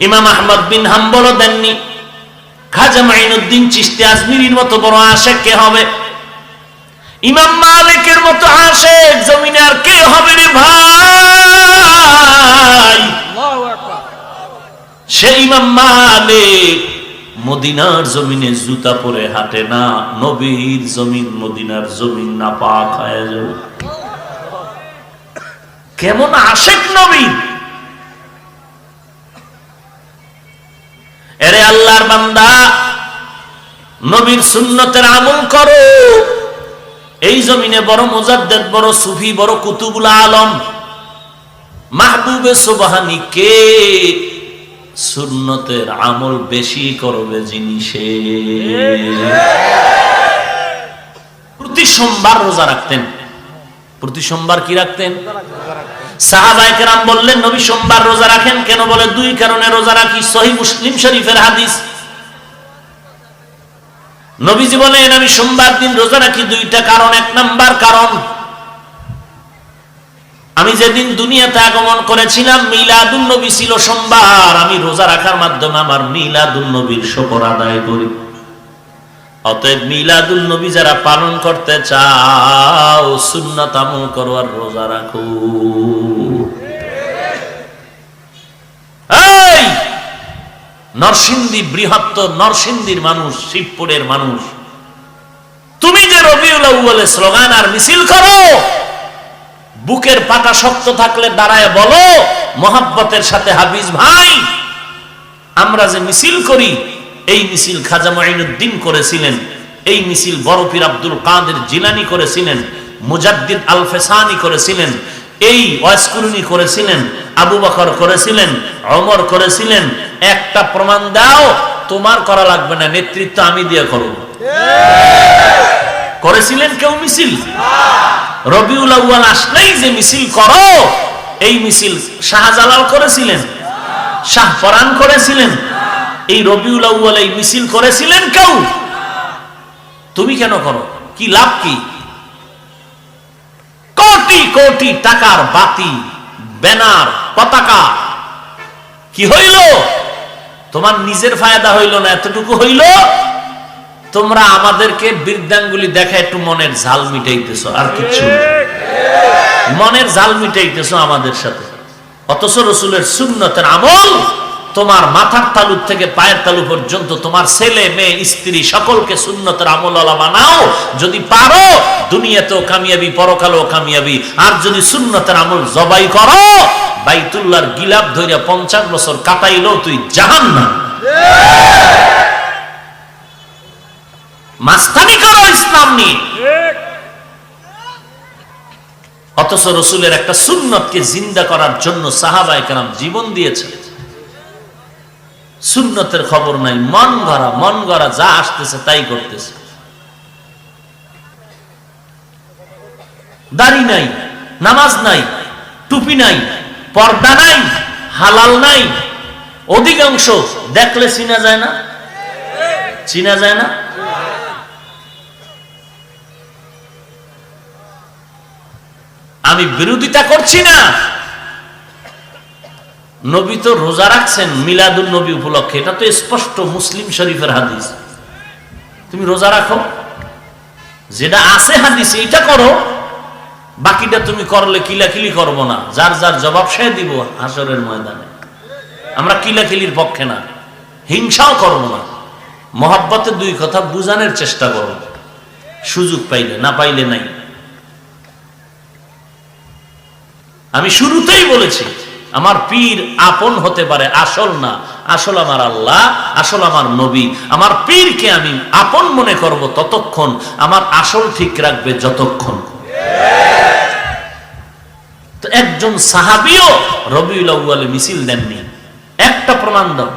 ইমাম আহমদ বিন হাম্বলও দেননি। খাজা মাইনুদ্দিন চিস্তি আজমিরির মতো বড় আশেক কে হবে? ইমাম মালিকের মতো আশেক জমিনে আর কে হবে রে ভাই? সে ইমাম মালিক মদিনার জমিনে জুতা পরে হাঁটে না নবীর জমিন মদিনার জমিন না পা খায় কেমন আশেক নবীর আল্লাহর বান্দা, নবীর সুন্নতের আমল করো। এই জমিনে বড় মুজাদ্দেদ, বড় সুফি, বড় কুতুবুল আলম। মাহবুবে সুবহানি কে? সুন্নতের আমল বেশি করবে জিনিসে প্রতি সোমবার রোজা রাখতেন। প্রতি সোমবার কি রাখতেন? বললেন, নবী সোমবার রোজা রাখেন কেন? বলে, দুই কারণে রোজা রাখি, সহি মুসলিম শরীফের হাদিস। নবীজি বলেন আমি সোমবার দিন রোজা রাখি দুইটা কারণ। এক নাম্বার কারণ, আমি যেদিন দুনিয়াতে আগমন করেছিলাম, মিলাদুন নবী ছিল সোমবার। আমি রোজা রাখার মাধ্যমে আমার মিলাদুন নবীর শকর আদায় করি। অতএব মিলাদুল নবী যারা পালন করতে চাও, সুন্নাত আমল করো আর রোজা রাখো। এই! নরসিংদী, বৃহত্তর নরসিংদীর মানুষ, শিবপুরের মানুষ। তুমি যে রবিউল আউ্বালে স্লোগান আর মিছিল করো, বুকের পাটা শক্ত থাকলে দাঁড়ায় বলো, মোহাব্বতের সাথে হাফিজ ভাই, আমরা যে মিছিল করি এই মিছিল খাজা মাইনুদ্দিন করেছিলেন, এই মিছিল বরফির আব্দুল কাদের জিলানি করেছিলেন, মুজাদ্দিদ আল ফেসানি করেছিলেন, এই ওয়াসকুরুনি করেছিলেন, আবু বকর করেছিলেন অমর করেছিলেন। একটা প্রমাণ দাও, তোমার করা লাগবে না, নেতৃত্ব আমি দিয়ে করব। করেছিলেন কেউ মিছিল? রবিউল আউ্বাল আসলেই যে মিছিল করো, এই মিছিল শাহজালাল করেছিলেন, শাহ ফরান করেছিলেন এই রবিউল আউ্বাল এই মিছিল করেছিলেন কেউ? তুমি কেন করো? কি লাভ কি? কোটি কোটি টাকার বাতি, ব্যানার, পতাকা। কি হইল? তোমার নিজের ফায়দা হইল না, এতটুকু হইল? তোমরা আমাদেরকে বৃদ্ধাঙ্গুলি দেখা একটু মনের ঝাল মিটাইতেছ, আর কিছু মনের ঝাল মিটাইতেছ আমাদের সাথে। অথচ রসুলের সুন্নতের আমল তোমার মাথার তালু থেকে পায়ের তালু পর্যন্ত তোমার ছেলে, মেয়ে, স্ত্রী সকলকে সুন্নতের আমল বানাও। যদি পারো, দুনিয়াতেও কামিয়াবি, পরকালেও কামিয়াবি। আর যদি সুন্নতের আমল জবাই করো, বাইতুল্লাহর গিলাপ ধরিয়া পঞ্চাশ বছর কাটাইলেও তুই জাহান না মাস্তানি করো ইসলাম নিয়ে। অথচ রসুলের একটা সুন্নতকে জিন্দা করার জন্য সাহাবাই কেরাম জীবন দিয়েছে সুন্নতের খবর নাই, মন গড়া মন গড়া যা আসতেছে তাই করতেছে। দাড়ি নাই, নামাজ নাই, টুপি নাই, পর্দা নাই, হালাল নাই, অধিকাংশ দেখলে চিনা যায় না? চিনা যায় না? আমি বিরোধিতা করছি না। নবী তো রোজা রাখছেন মিলাদুল নবী উপলক্ষে। এটা তো স্পষ্ট মুসলিম শরীফের হাদিস। তুমি রোজা রাখো। যেটা আছে হাদিস এটা করো। বাকিটা তুমি করলে কিলাকিলি করব না। যার যার জবাব সে দিব হাসরের ময়দানে। আমরা কিলাকিলির পক্ষে না। হিংসাও করব না। মহাব্বতের দুই কথা বুঝানোর চেষ্টা করো সুযোগ পাইলে, না পাইলে নাই। আমি শুরুতেই বলেছি আমার পীর আপন হতে পারে, আসল না। আসল আমার আল্লাহ, আসল আমার নবী। আমার পীরকে আমি আপন মনে করব ততক্ষণ। আমার আসল ঠিক রাখবে যতক্ষণ। তো একজন সাহাবিও রবিউল আউ্বালে মিছিল দেননি। একটা প্রমাণ দাও।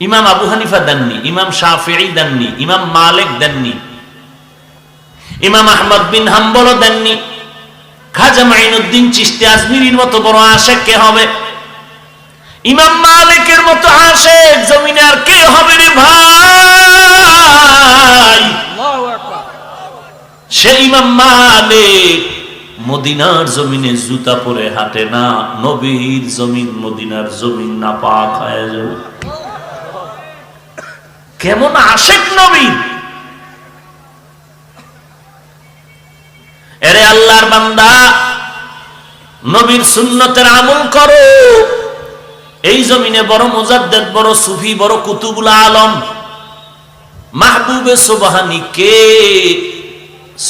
ইমাম আবু হানিফা দেননি, ইমাম শাহি দেননি, ইমাম মালিক দেননি, ইমাম আহমদ বিন হাম্বলও দেননি। খাজা মাইনুদ্দিন চিস্তি আজমিরির মতো বড় আশেক কে হবে? ইমাম মালিকের মতো আশেক জমিনে আর কে হবে রে ভাই? সে ইমাম মালিক মদিনার জমিনে জুতা পরে হাঁটে না নবীর জমিন মদিনার জমিন না পাক হয়ে যাবে। কেমন আশেক নবী এরে আল্লাহর বান্দা, নবীর সুন্নতের আমল করো। এই জমিনে বড় মোজাদ্দেদ, বড় সুফি, বড় কুতুবুল আলম। মাহবুবে সুবাহানি কে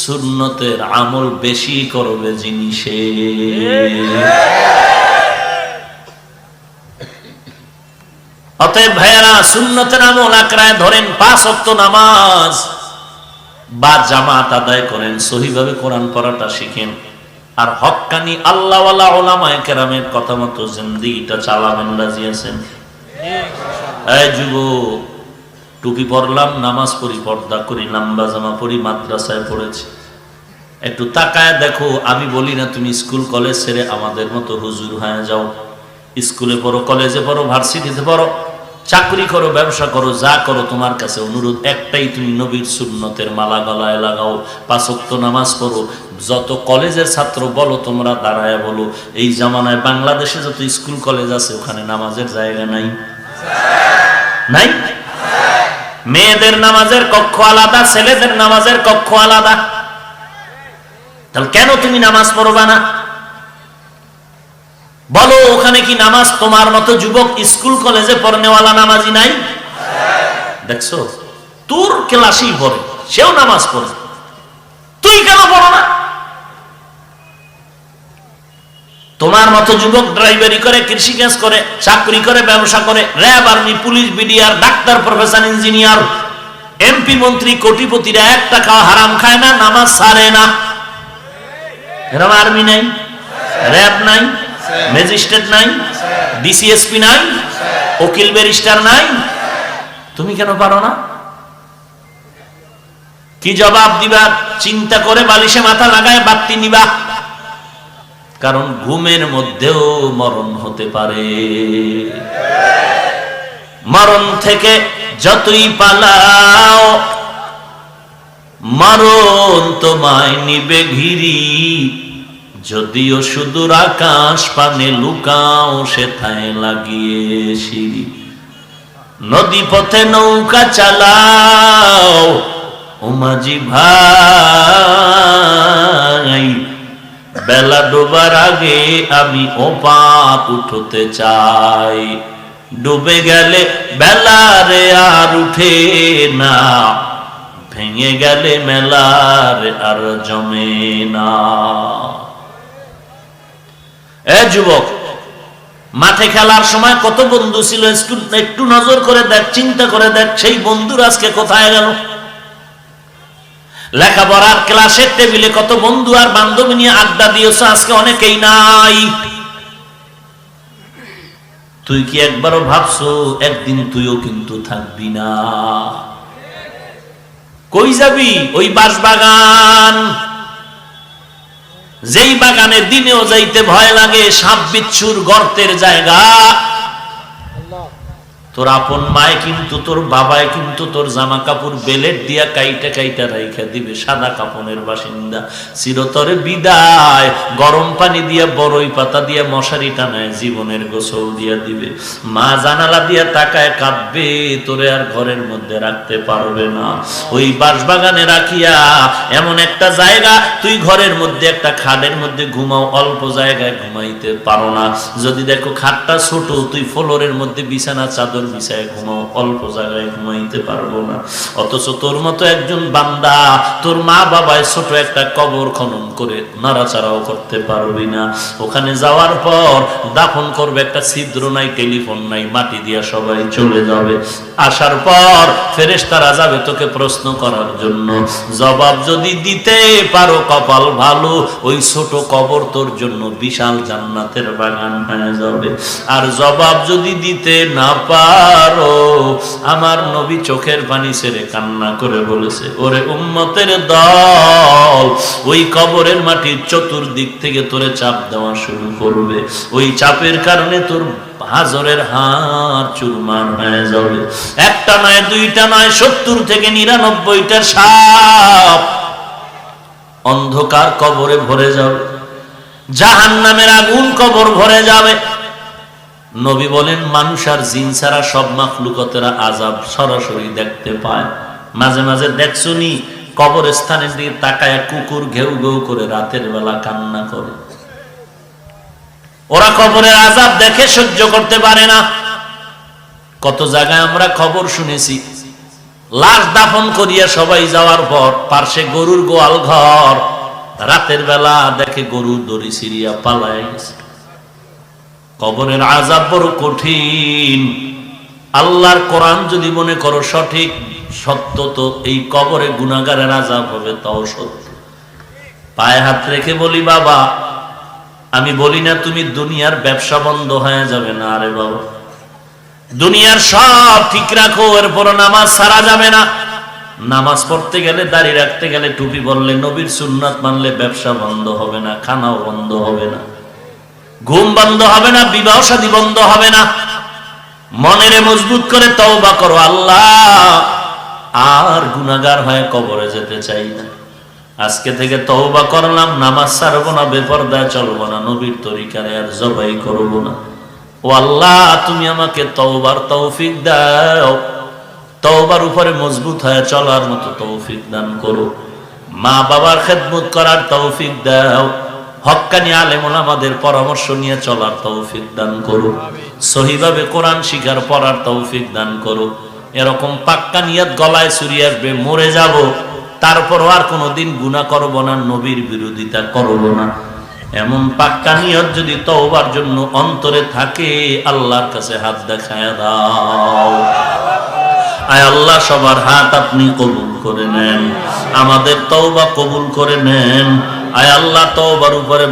সুন্নতের আমল বেশি করবে জিনিসে? অতএব ভাইয়ারা, সুন্নতের আমল আঁকড়ায় ধরেন পাঁচ অক্ত নামাজ। বা জামাত আদায় করেন, সহিভাবে কোরআন পড়াটা শিখেন। আর হক্কানি আল্লাহওয়ালা ওলামায় কেরামের কথা মতো জিন্দিগিটা চালাবেন, রাজি আছেন? টুপি পরলাম, নামাজ পড়ি, পর্দা করি লম্বা জামা পড়ি, মাদ্রাসায় পড়েছি। একটু তাকায় দেখো, আমি বলি না তুমি স্কুল, কলেজ ছেড়ে আমাদের মতো হুজুর হয়ে যাও। স্কুলে পড়ো, কলেজে পড়ো, ভার্সিটিতে পড়ো। চাকরি করো, ব্যবসা করো, যা করো, তোমার কাছে অনুরোধ, একটাই তুমি নবীর সুন্নতের মালা গলায় লাগাও পাঁচক্ত নামাজ পড়ো। যত কলেজের ছাত্র বলো, তোমরা দাঁড়ায় বলো। এই জামানায় বাংলাদেশে যত স্কুল, কলেজ আছে, ওখানে নামাজের জায়গা নাই। নাই? মেয়েদের নামাজের কক্ষ আলাদা, ছেলেদের নামাজের কক্ষ আলাদা। তাহলে কেন তুমি নামাজ পড়বা না? বলো, ওখানে কি নামাজ তোমার মতো যুবক স্কুল, কলেজে পড়নেওয়ালা নামাজি নাই? দেখছ? তোর ক্লাসেই পড়ে, সেও নামাজ পড়ে। তুই কেন পড়ো না? তোমার মতো যুবক ড্রাইভারি করে কৃষি কৃষিকাজ করে, চাকরি করে, ব্যবসা করে, RAB army, police, BDR, doctor, professor, engineer, MP, মন্ত্রী, কোটিপতিরা এক টাকা হারাম খায় না, নামাজ সারে না। এরকম আর্মি নাই? র্যাব নাই? ম্যাজিস্ট্রেট নাই, ডিসিএসপি নাই, উকিল ব্যারিস্টার নাই। তুমি কেন পারো না? কি জবাব দিবা? চিন্তা করে বালিশে মাথা লাগায় বাত্তি নিবা। কারণ ঘুমের মধ্যেও মরণ হতে পারে। মরণ থেকে যতই পালাও, মরণ তোমায় নিবে ঘিরি। যদিও সুদূর আকাশ পানে লুকাও, সেথায় লাগিয়ে সিঁড়ি। নদী পথে নৌকা চালাও উমাজি ভাই। বেলা ডোবার আগে আমি ওপাপ উঠতে চাই। ডুবে গেলে বেলারে আর উঠে না। ভেঙে গেলে মেলার আর জমে না। যুবক, মাঠে খেলার সময় কত বন্ধু ছিল, একটু একটু নজর করে দেখ, চিন্তা করে দেখ, সেই বন্ধুর আজকে কোথায় গেল? লেখাপড়ার ক্লাসের টেবিলে কত বন্ধু আর বান্ধবী নিয়ে আড্ডা দিয়েছ, আজকে অনেকেই নাই। তুই কি একবারও ভাবছ, একদিন তুইও কিন্তু থাকবি না? কই যাবি? ওই বাস বাগান যেই বাগানে দিনেও যাইতে ভয় লাগে সাপ বিচ্ছুর গর্তের জায়গা। তোর আপন মায় কিন্তু, তোর বাবায় কিন্তু, তোর জামা কাপড় বেলেট দিয়া কাইটা কাইটা রাইখা দিবে, সাদা কাপনের বাসিন্দা। চিরতরে বিদায়, গরম পানি দিয়া বড়ই পাতা দিয়া মশারি টানায় জীবনের গোসল দিয়া দিবে। মা জানালা দিয়া তাকায় কাঁদবে, তোরে আর ঘরের মধ্যে রাখতে পারবে না। ওই বাঁশবাগানে রাখিয়া এমন একটা জায়গা, তুই ঘরের মধ্যে একটা খাটের মধ্যে ঘুমাও, অল্প জায়গায় ঘুমাইতে পারো না। যদি দেখো খাটটা ছোট, তুই ফ্লোরের মধ্যে বিছানা, চাদর বিছায় ঘুমাও অল্প জায়গায় ঘুমাইতে পারব না। অথচ তোর মতো একজন বান্দা, তোর মা বাবায় ছোট একটা কবর খনন করে নাড়াচাড়াও করতে পারবি না। ওখানে যাওয়ার পর দাফন করবে একটা ছিদ্র নাই, টেলিফোন নাই, মাটি দিয়া সবাই চলে যাবে। আসার পর ফেরেশতারা যাবে তোকে প্রশ্ন করার জন্য। জবাব যদি দিতে পারো কপাল ভালো, ওই ছোট কবর তোর জন্য বিশাল জান্নাতের বাগান হয়ে যাবে। আর জবাব যদি দিতে না পারো আমার নবী চোখের পানি ছেড়ে কান্না করে বলেছে, ওরে উম্মতের দল, ওই কবরের মাটির চতুর্দিক থেকে তোরে চাপ দেওয়া শুরু করবে। ওই চাপের কারণে তোর হাজরের হার চুরমার হয়ে যাবে। একটা নয়, দুইটা নয়, সত্তর থেকে নিরানব্বইটার সাপ অন্ধকার কবরে ভরে যাবে। জাহান নামের আগুন কবর ভরে যাবে। নবী বলেন, মানুষ আর জিন ছাড়া সব মাখলুকতেরা আজাব সরাসরি দেখতে পায়। মাঝে মাঝে দেখছুনি কবরস্থানের দিকে তাকায় কুকুর ঘেউ ঘেউ করে রাতের বেলা কান্না করে। ওরা কবরের আজাব দেখে সহ্য করতে পারে না। কত জায়গায় আমরা খবর শুনেছি, লাশ দাফন করিয়া সবাই যাওয়ার পর পার্শ্বে গরুর গোয়াল ঘর, রাতের বেলা দেখে গরু দড়ি সিরিয়া পালায় গেছে। কবরের আজাব বড় কঠিন। আল্লাহর কোরআন যদি মনে করো সঠিক, সত্য তো এই কবরে গুনাগারের আজাব হবে, তাও সত্য। পায়ে হাত রেখে বলি, বাবা, আমি বলি না তুমি দুনিয়ার ব্যবসা বন্ধ হয়ে যাবে না, আরে বাবা। দুনিয়ার সব ঠিক রাখো, এরপর নামাজ সারা যাবে না। নামাজ পড়তে গেলে, দাড়ি রাখতে গেলে টুপি বললে, নবীর সুন্নাত মানলে ব্যবসা বন্ধ হবে না, খানাও বন্ধ হবে না। ঘুম বন্ধ হবে না, বিবাহ শাদী বন্ধ হবে না। মনেরে মজবুত করে তওবা করো, আল্লাহ, আর গুনাগার হয়ে কবরে যেতে চাই না। আজকে থেকে তওবা করলাম, নামাজ ছাড়বো না, বেপরদায় চলবো না, নবীর তরিকারে আর জবাই করব না। ও আল্লাহ, তুমি আমাকে তওবার তৌফিক দাও। তওবার উপরে মজবুত হয়ে চলার মতো তৌফিক দান করো। মা বাবার খেদমত করার তৌফিক দাও। হক্কানি আলেমুল আমাদের পরামর্শ নিয়ে চলার তৌফিক দান করো সহিভাবে কোরআন শিকার পড়ার তৌফিক দান করো এরকম পাক্কা নিয়াত গলায় চুরি আসবে, মরে যাব। তারপর আর কোনোদিন গুনাহ করব না, নবীর বিরোধিতা করব না। এমন পাক্কা নিয়ত যদি তওবার জন্য অন্তরে থাকে, আল্লাহর কাছে হাত দেখায় দাও। আয় আল্লাহ, সবার হাত আপনি কবুল করে নেন। আমাদের তওবা কবুল করে নেন। আয় আল্লাহ তওবার উপরে